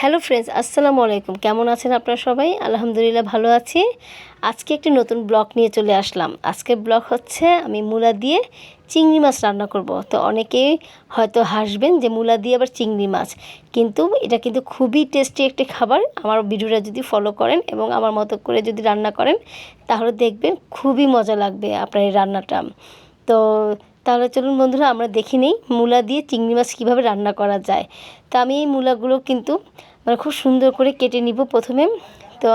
Hello friends, আসসালামু আলাইকুম। কেমন আছেন আপনারা সবাই? আলহামদুলিল্লাহ ভালো আছি। আজকে একটি নতুন ব্লগ নিয়ে চলে আসলাম। আজকের ব্লগ হচ্ছে আমি মূলা দিয়ে চিংড়ি মাছ রান্না করব। তো অনেকেই হয়তো হাসবেন যে মূলা দিয়ে আবার চিংড়ি মাছ। কিন্তু এটা কিন্তু খুবই টেস্টি একটি খাবার। আমার ভিডিওটা যদি ফলো করেন এবং আমার মতো করে যদি রান্না করেন, তাহলে দেখবেন খুবই মজা লাগবে আপনার এই রান্নাটা। তো তাহলে চলুন বন্ধুরা, আমরা দেখে নিই মূলা দিয়ে চিংড়ি মাছ কীভাবে রান্না করা যায়। তা আমি এই মূলাগুলো কিন্তু মানে খুব সুন্দর করে কেটে নিব প্রথমে। তো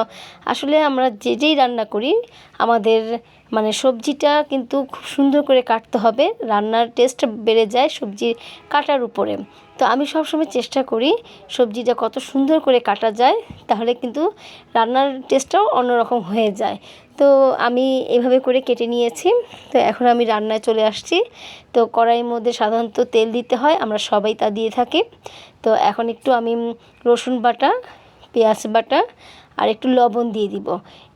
আসলে আমরা যে যেই রান্না করি, আমাদের মানে সবজিটা কিন্তু খুব সুন্দর করে কাটতে হবে। রান্নার টেস্ট বেড়ে যায় সবজি কাটার উপরে। তো আমি সবসময় চেষ্টা করি সবজিটা কত সুন্দর করে কাটা যায়, তাহলে কিন্তু রান্নার টেস্টটাও অন্যরকম হয়ে যায়। তো আমি এভাবে করে কেটে নিয়েছি। তো এখন আমি রান্নায় চলে আসছি। তো কড়াইয়ের মধ্যে সাধারণত তেল দিতে হয়, আমরা সবাই তা দিয়ে থাকি। তো এখন একটু আমি রসুন বাটা, পেঁয়াজ বাটা আর একটু লবণ দিয়ে দিব।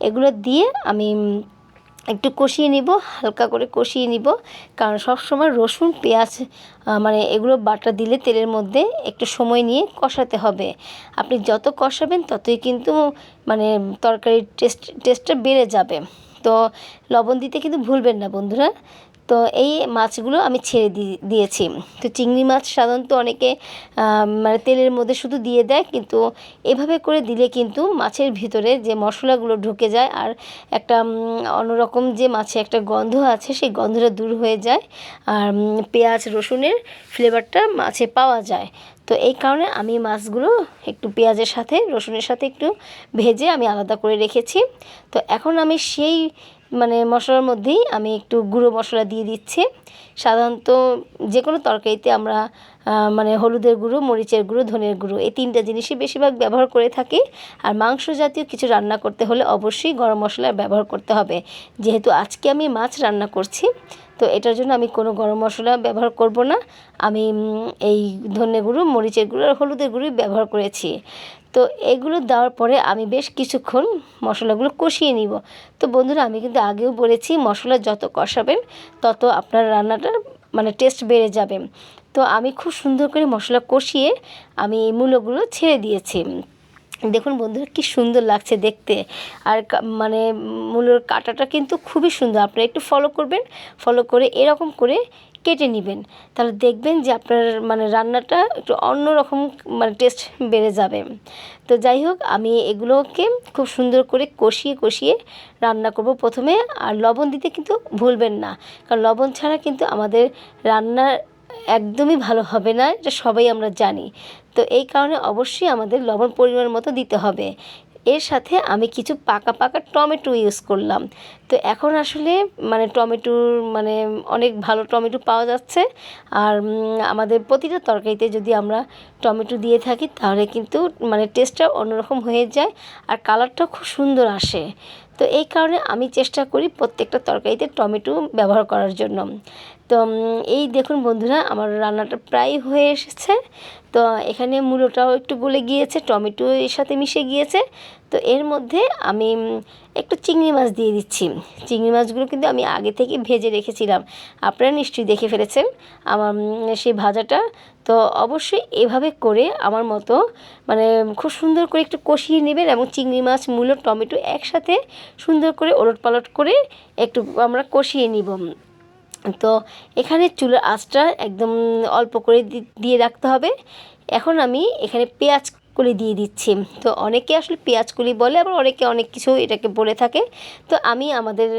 এগুলো দিয়ে আমি একটু কষিয়ে নিব, হালকা করে কষিয়ে নিব। কারণ সব সময় রসুন, পেঁয়াজ মানে এগুলো বাটা দিলে তেলের মধ্যে একটু সময় নিয়ে কষাতে হবে। আপনি যত কষাবেন ততই কিন্তু মানে তরকারির টেস্ট, টেস্টটা বেড়ে যাবে। তো লবণ দিতে কিন্তু ভুলবেন না বন্ধুরা। তো এই মাছগুলো আমি ছেড়ে দিয়েছি। তো চিংড়ি মাছ সাধারণত অনেকে মানে তেলের মধ্যে শুধু দিয়ে দেয়, কিন্তু এভাবে করে দিলে কিন্তু মাছের ভিতরে যে মশলাগুলো ঢুকে যায় আর একটা অন্যরকম যে মাছে একটা গন্ধ আছে, সেই গন্ধটা দূর হয়ে যায়। আর পেঁয়াজ রসুনের ফ্লেভারটা মাছে পাওয়া যায়। তো এই কারণে আমি মাছগুলো একটু পেঁয়াজের সাথে, রসুনের সাথে একটু ভেজে আমি আলাদা করে রেখেছি। তো এখন আমি সেই মানে মশলার মধ্যেই আমি একটু গুঁড়ো মশলা দিয়ে দিচ্ছি। সাধারণত যে কোনো তরকারিতে আমরা মানে হলুদের গুঁড়ো, মরিচের গুঁড়ো, ধনের গুঁড়ো এই তিনটা জিনিসই বেশিরভাগ ব্যবহার করে থাকি। আর মাংস জাতীয় কিছু রান্না করতে হলে অবশ্যই গরম মশলা ব্যবহার করতে হবে। যেহেতু আজকে আমি মাছ রান্না করছি, তো এটার জন্য আমি কোনো গরম মশলা ব্যবহার করব না। আমি এই ধনে গুঁড়ো, মরিচের গুঁড়ো আর হলুদের গুঁড়োই ব্যবহার করেছি। তো এগুলো দেওয়ার পরে আমি বেশ কিছুক্ষণ মশলাগুলো কষিয়ে নিব। তো বন্ধুরা, আমি কিন্তু আগেও বলেছি, মশলা যত কষাবেন, তত আপনার রান্নাটার মানে টেস্ট বেড়ে যাবে। তো আমি খুব সুন্দর করে মশলা কষিয়ে আমি এই মূলোগুলো ছেড়ে দিয়েছি। দেখুন বন্ধুরা, কি সুন্দর লাগছে দেখতে। আর মানে মূলোর কাটাটা কিন্তু খুবই সুন্দর। আপনারা একটু ফলো করবেন ফলো করে এরকম করে কেটে নেবেন। তাহলে দেখবেন যে আপনার মানে রান্নাটা একটু অন্যরকম মানে টেস্ট বেড়ে যাবে। তো যাই হোক, আমি এগুলোকে খুব সুন্দর করে কষিয়ে কষিয়ে রান্না করব প্রথমে। আর লবণ দিতে কিন্তু ভুলবেন না। কারণ লবণ ছাড়া কিন্তু আমাদের রান্নার একদমই ভালো হবে না, এটা সবাই আমরা জানি। তো এই কারণে অবশ্যই আমাদের লবণ পরিমাণ মতো দিতে হবে। এর সাথে আমি কিছু পাকা পাকা টমেটো ইউজ করলাম। তো এখন আসলে মানে টমেটোর মানে অনেক ভালো টমেটো পাওয়া যাচ্ছে। আর আমাদের প্রতিটা তরকারিতে যদি আমরা টমেটো দিয়ে থাকি তাহলে কিন্তু মানে টেস্টটা অন্যরকম হয়ে যায় আর কালারটাও খুব সুন্দর আসে। তো এই কারণে আমি চেষ্টা করি প্রত্যেকটা তরকারিতে টমেটো ব্যবহার করার জন্য। তো এই দেখুন বন্ধুরা আমার রান্নাটা প্রায় হয়ে এসেছে। তো এখানে মূলোটাও একটু গলে গিয়েছে টমেটো এর সাথে মিশে গিয়েছে। তো এর মধ্যে আমি একটু চিংড়ি মাছ দিয়ে দিচ্ছি। চিংড়ি মাছগুলো কিন্তু আমি আগে থেকে ভেজে রেখেছিলাম। আপনারা নিশ্চয়ই দেখে ফেলেছেন আমার সেই ভাজাটা। তো অবশ্যই এভাবে করে আমার মতো মানে খুব সুন্দর করে একটু কষিয়ে নেবেন এবং চিংড়ি মাছ, মূলো, টমেটো একসাথে সুন্দর করে ওলট পালট করে একটু আমরা কষিয়ে নিব। তো এখানে চুলের আঁচটা একদম অল্প করে দিয়ে রাখতে হবে। এখন আমি এখানে পেঁয়াজ কলি দিয়ে দিচ্ছি। তো অনেকে আসলে পেঁয়াজ কুলি বলে, আবার অনেকে অনেক কিছু এটাকে বলে থাকে। তো আমি আমাদের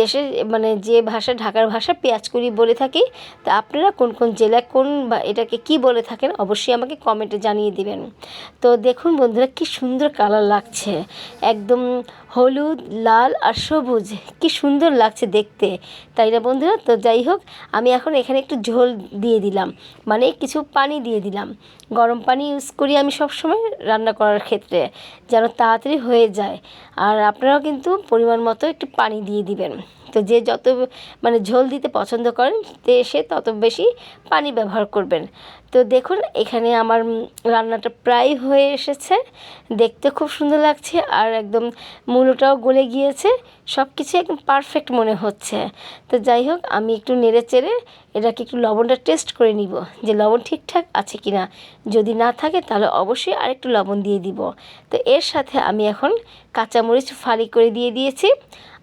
দেশের মানে যে ভাষা, ঢাকার ভাষা পেঁয়াজ কুলি বলে থাকি, তো আপনারা কোন কোন জেলায় কোন বা এটাকে কি বলে থাকেন, অবশ্যই আমাকে কমেন্টে জানিয়ে দিবেন। তো দেখুন বন্ধুরা, কি সুন্দর কালার লাগছে। একদম হলুদ, লাল আর সবুজ। কি সুন্দর লাগছে দেখতে। তাই না বন্ধুরা? তো যাই হোক, আমি এখন এখানে একটু ঝোল দিয়ে দিলাম। মানে কিছু পানি দিয়ে দিলাম। গরম পানি ইউজ করি আমি সবসময়। রান্না করার ক্ষেত্রে, যেন তাড়াতাড়ি হয়ে যায়। আর আপনারাও কিন্তু পরিমাণ মতো একটু পানি দিয়ে দিবেন। তো যে যত মানে ঝোল দিতে পছন্দ করেন সে তত বেশি পানি ব্যবহার করবেন। তো দেখুন, এখানে আমার রান্নাটা প্রায় হয়ে এসেছে। দেখতে খুব সুন্দর লাগছে আর একদম মূলোটাও গলে গিয়েছে। সব কিছু একদম পারফেক্ট মনে হচ্ছে। তো যাই হোক, আমি একটু নেড়ে চেড়ে এটাকে একটু লবণটা টেস্ট করে নিব যে লবণ ঠিকঠাক আছে কি না যদি না থাকে, তাহলে অবশ্যই আরেকটু লবণ দিয়ে দিব। তো এর সাথে আমি এখন কাঁচামরিচ ফালি করে দিয়ে দিয়েছি।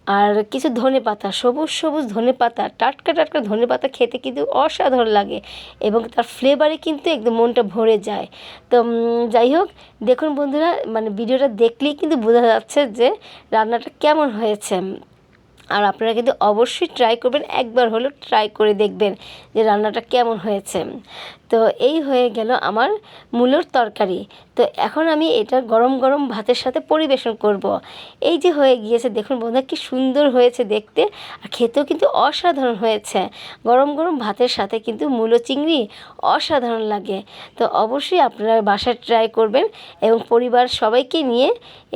আর কিছু ধনে পাতা, সবুজ সবুজ ধনে পাতা, টাটকা টাটকা ধনে পাতা খেতে কিন্তু অসাধারণ লাগে এবং তার ফ্লেভারে কিন্তু একদম মনটা ভরে যায়। তো যাই হোক, দেখুন বন্ধুরা মানে ভিডিওটা দেখলেই কিন্তু বোঝা যাচ্ছে যে রান্নাটা কেমন হয়েছে। আর আপনারা কিন্তু অবশ্যই ট্রাই করবেন, একবার হলেও ট্রাই করে দেখবেন যে রান্নাটা কেমন হয়েছে। তো এই হয়ে গেল আমার মূলোর তরকারি। তো এখন আমি এটা গরম গরম ভাতের সাথে পরিবেশন করব। এই যে হয়ে গিয়েছে, দেখুন বন্ধুরা কি সুন্দর হয়েছে দেখতে আর খেতেও কিন্তু অসাধারণ হয়েছে। গরম গরম ভাতের সাথে কিন্তু মূলো চিংড়ি অসাধারণ লাগে। তো অবশ্যই আপনারা বাসায় ট্রাই করবেন এবং পরিবার সবাইকে নিয়ে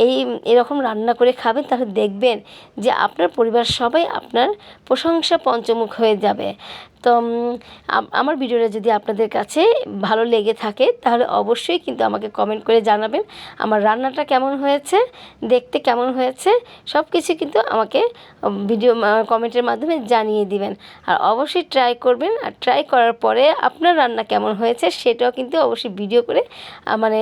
এই এরকম রান্না করে খাবেন, তাহলে দেখবেন যে আপনার পরিবার সবাই আপনার প্রশংসা পঞ্চমুখ হয়ে যাবে। তো আমার ভিডিওটা যদি আপনাদের কাছে ভালো লেগে থাকে, তাহলে অবশ্যই কিন্তু আমাকে কমেন্ট করে জানাবেন, আমার রান্নাটা কেমন হয়েছে, দেখতে কেমন হয়েছে সব কিছু কিন্তু আমাকে ভিডিও কমেন্টের মাধ্যমে জানিয়ে দিবেন। আর অবশ্যই ট্রাই করবেন, আর ট্রাই করার পরে আপনার রান্না কেমন হয়েছে, সেটাও কিন্তু অবশ্যই ভিডিও করে মানে